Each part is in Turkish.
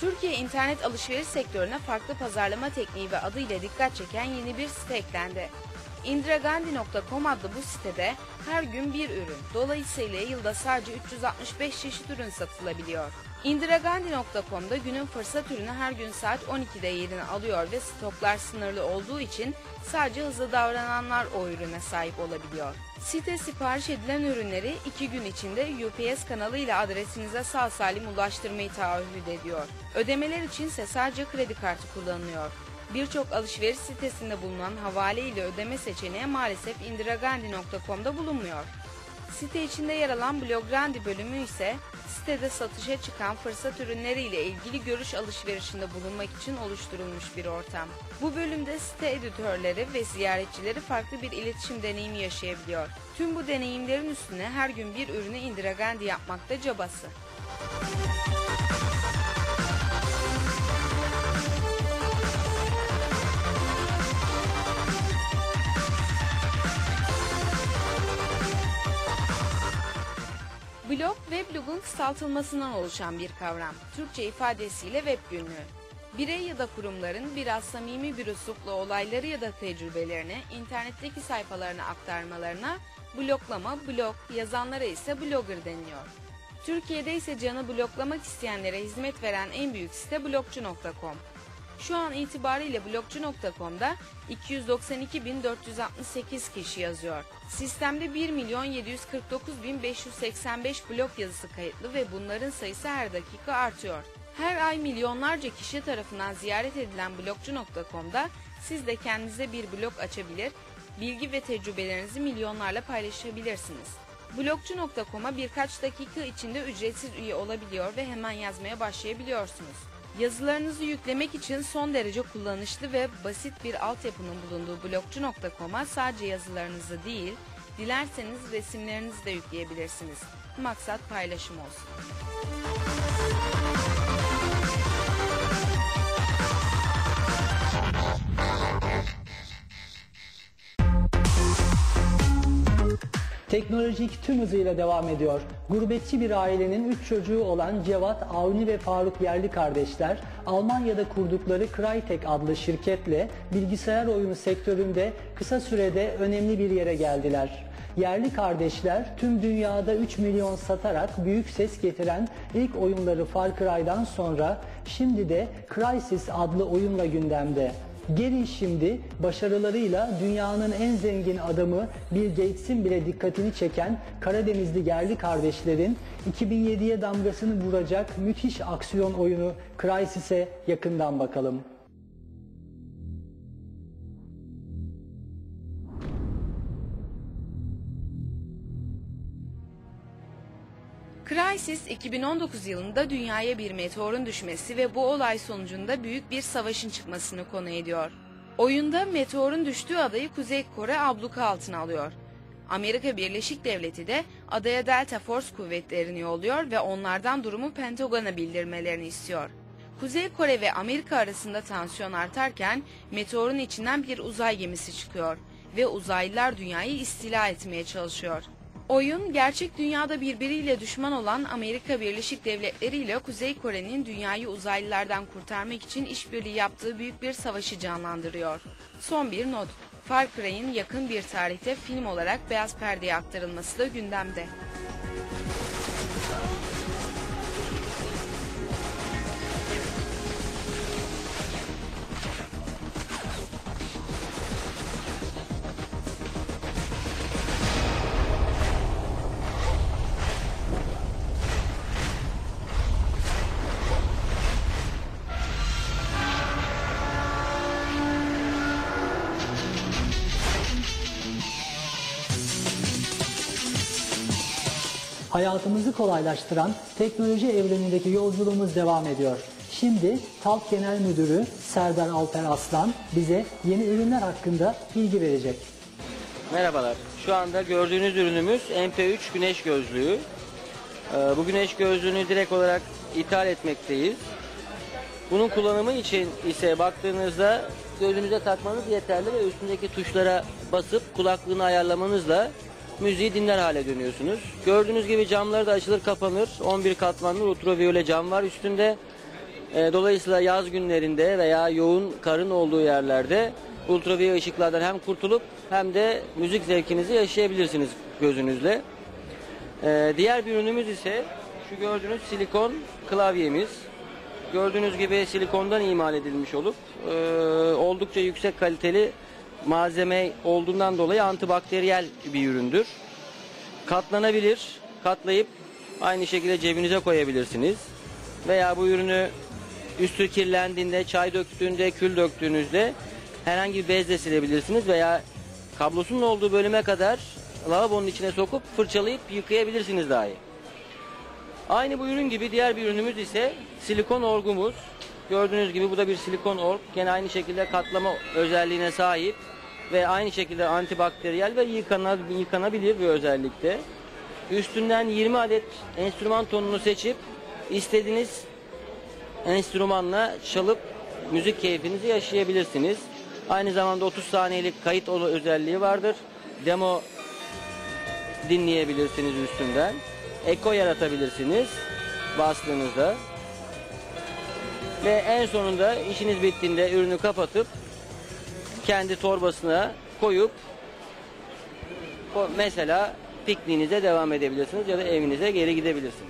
Türkiye internet alışveriş sektörüne farklı pazarlama tekniği ve adıyla dikkat çeken yeni bir site eklendi. indiragandhi.com adlı bu sitede her gün bir ürün, dolayısıyla yılda sadece 365 çeşit ürün satılabiliyor. indiragandhi.com'da günün fırsat ürünü her gün saat 12'de yerini alıyor ve stoklar sınırlı olduğu için sadece hızlı davrananlar o ürüne sahip olabiliyor. Site sipariş edilen ürünleri 2 gün içinde UPS kanalıyla adresinize sağ salim ulaştırmayı taahhüt ediyor. Ödemeler içinse sadece kredi kartı kullanılıyor. Birçok alışveriş sitesinde bulunan havale ile ödeme seçeneği maalesef indiragandhi.com'da bulunmuyor. Site içinde yer alan Blograndi bölümü ise sitede satışa çıkan fırsat ürünleriyle ilgili görüş alışverişinde bulunmak için oluşturulmuş bir ortam. Bu bölümde site editörleri ve ziyaretçileri farklı bir iletişim deneyimi yaşayabiliyor. Tüm bu deneyimlerin üstüne her gün bir ürünü indiragandi yapmakta cabası. Weblogun kısaltılmasından oluşan bir kavram. Türkçe ifadesiyle web günlüğü. Birey ya da kurumların biraz samimi bir üslupla olayları ya da tecrübelerini internetteki sayfalarına aktarmalarına bloklama, blog, yazanlara ise blogger deniliyor. Türkiye'de ise canı bloklamak isteyenlere hizmet veren en büyük site blogcu.com. Şu an itibariyle blogcu.com'da 292.468 kişi yazıyor. Sistemde 1 milyon 749.585 blog yazısı kayıtlı ve bunların sayısı her dakika artıyor. Her ay milyonlarca kişi tarafından ziyaret edilen blogcu.com'da siz de kendinize bir blog açabilir, bilgi ve tecrübelerinizi milyonlarla paylaşabilirsiniz. Blogcu.com'a birkaç dakika içinde ücretsiz üye olabiliyor ve hemen yazmaya başlayabiliyorsunuz. Yazılarınızı yüklemek için son derece kullanışlı ve basit bir altyapının bulunduğu blogcu.com'a sadece yazılarınızı değil, dilerseniz resimlerinizi de yükleyebilirsiniz. Maksat paylaşım olsun. Teknolojik tüm hızıyla devam ediyor. Gurbetçi bir ailenin 3 çocuğu olan Cevat, Avni ve Faruk Yerli kardeşler Almanya'da kurdukları Crytek adlı şirketle bilgisayar oyunu sektöründe kısa sürede önemli bir yere geldiler. Yerli kardeşler tüm dünyada 3 milyon satarak büyük ses getiren ilk oyunları Far Cry'dan sonra şimdi de Crysis adlı oyunla gündemde. Gelin şimdi başarılarıyla dünyanın en zengin adamı Bill Gates'in bile dikkatini çeken Karadenizli yerli kardeşlerin 2007'ye damgasını vuracak müthiş aksiyon oyunu Crysis'e yakından bakalım. Crysis 2019 yılında dünyaya bir meteorun düşmesi ve bu olay sonucunda büyük bir savaşın çıkmasını konu ediyor. Oyunda meteorun düştüğü adayı Kuzey Kore abluka altına alıyor. Amerika Birleşik Devleti de adaya Delta Force kuvvetlerini yolluyor ve onlardan durumu Pentagon'a bildirmelerini istiyor. Kuzey Kore ve Amerika arasında tansiyon artarken meteorun içinden bir uzay gemisi çıkıyor ve uzaylılar dünyayı istila etmeye çalışıyor. Oyun gerçek dünyada birbiriyle düşman olan Amerika Birleşik Devletleri ile Kuzey Kore'nin dünyayı uzaylılardan kurtarmak için işbirliği yaptığı büyük bir savaşı canlandırıyor. Son bir not. Far Cry'in yakın bir tarihte film olarak beyaz perdeye aktarılması da gündemde. Hayatımızı kolaylaştıran teknoloji evrenindeki yolculuğumuz devam ediyor. Şimdi TALK Genel Müdürü Serdar Alper Aslan bize yeni ürünler hakkında bilgi verecek. Merhabalar. Şu anda gördüğünüz ürünümüz MP3 güneş gözlüğü. Ee, Bu güneş gözlüğünü direkt olarak ithal etmekteyiz. Bunun kullanımı için ise baktığınızda gözünüze takmanız yeterli ve üstündeki tuşlara basıp kulaklığını ayarlamanızla müziği dinler hale dönüyorsunuz. Gördüğünüz gibi camları da açılır kapanır. 11 katmanlı ultraviyole cam var üstünde. E, dolayısıyla yaz günlerinde veya yoğun karın olduğu yerlerde ultraviyole ışıklardan hem kurtulup hem de müzik zevkinizi yaşayabilirsiniz gözünüzle. E, diğer bir ürünümüz ise şu gördüğünüz silikon klavyemiz. Gördüğünüz gibi silikondan imal edilmiş olup e, oldukça yüksek kaliteli malzeme olduğundan dolayı antibakteriyel bir üründür. Katlanabilir, katlayıp aynı şekilde cebinize koyabilirsiniz. Veya bu ürünü üstü kirlendiğinde, çay döktüğünde, kül döktüğünüzde herhangi bir bezle silebilirsiniz veya kablosunun olduğu bölüme kadar lavabonun içine sokup fırçalayıp yıkayabilirsiniz dahi. Aynı bu ürün gibi diğer bir ürünümüz ise silikon orgumuz. Gördüğünüz gibi bu da bir silikon org. Gene aynı şekilde katlama özelliğine sahip ve aynı şekilde antibakteriyel ve yıkana- yıkanabilir bir özellikte. Üstünden 20 adet enstrüman tonunu seçip istediğiniz enstrümanla çalıp müzik keyfinizi yaşayabilirsiniz. Aynı zamanda 30 saniyelik kayıt özelliği vardır. Demo dinleyebilirsiniz üstünden. Eko yaratabilirsiniz bastığınızda. Ve en sonunda işiniz bittiğinde ürünü kapatıp kendi torbasına koyup mesela pikniğinize devam edebilirsiniz ya da evinize geri gidebilirsiniz.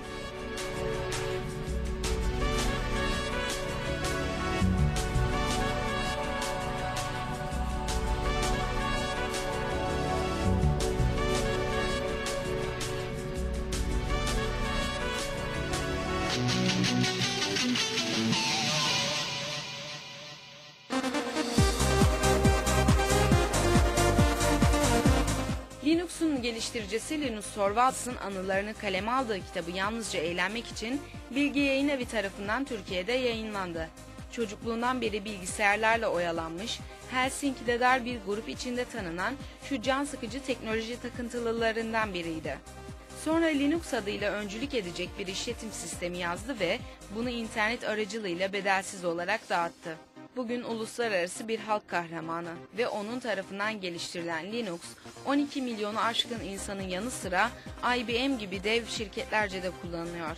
Linux'un geliştiricisi Linus Torvalds'ın anılarını kaleme aldığı kitabı yalnızca eğlenmek için Bilgi Yayın Evi tarafından Türkiye'de yayınlandı. Çocukluğundan beri bilgisayarlarla oyalanmış, Helsinki'de dar bir grup içinde tanınan şu can sıkıcı teknoloji takıntılılarından biriydi. Sonra Linux adıyla öncülük edecek bir işletim sistemi yazdı ve bunu internet aracılığıyla bedelsiz olarak dağıttı. Bugün uluslararası bir halk kahramanı ve onun tarafından geliştirilen Linux, 12 milyonu aşkın insanın yanı sıra IBM gibi dev şirketlerce de kullanılıyor.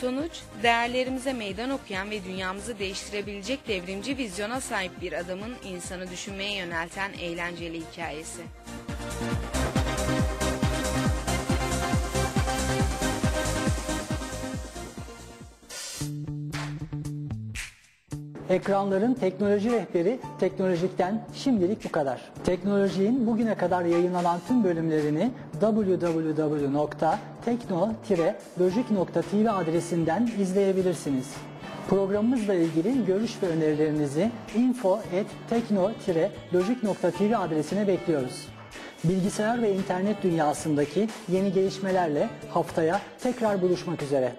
Sonuç, değerlerimize meydan okuyan ve dünyamızı değiştirebilecek devrimci vizyona sahip bir adamın insanı düşünmeye yönelten eğlenceli hikayesi. Ekranların teknoloji rehberi Teknolojik'ten şimdilik bu kadar. Teknolojinin bugüne kadar yayınlanan tüm bölümlerini www.tekno-lojik.tv adresinden izleyebilirsiniz. Programımızla ilgili görüş ve önerilerinizi info.tekno-lojik.tv adresine bekliyoruz. Bilgisayar ve internet dünyasındaki yeni gelişmelerle haftaya tekrar buluşmak üzere.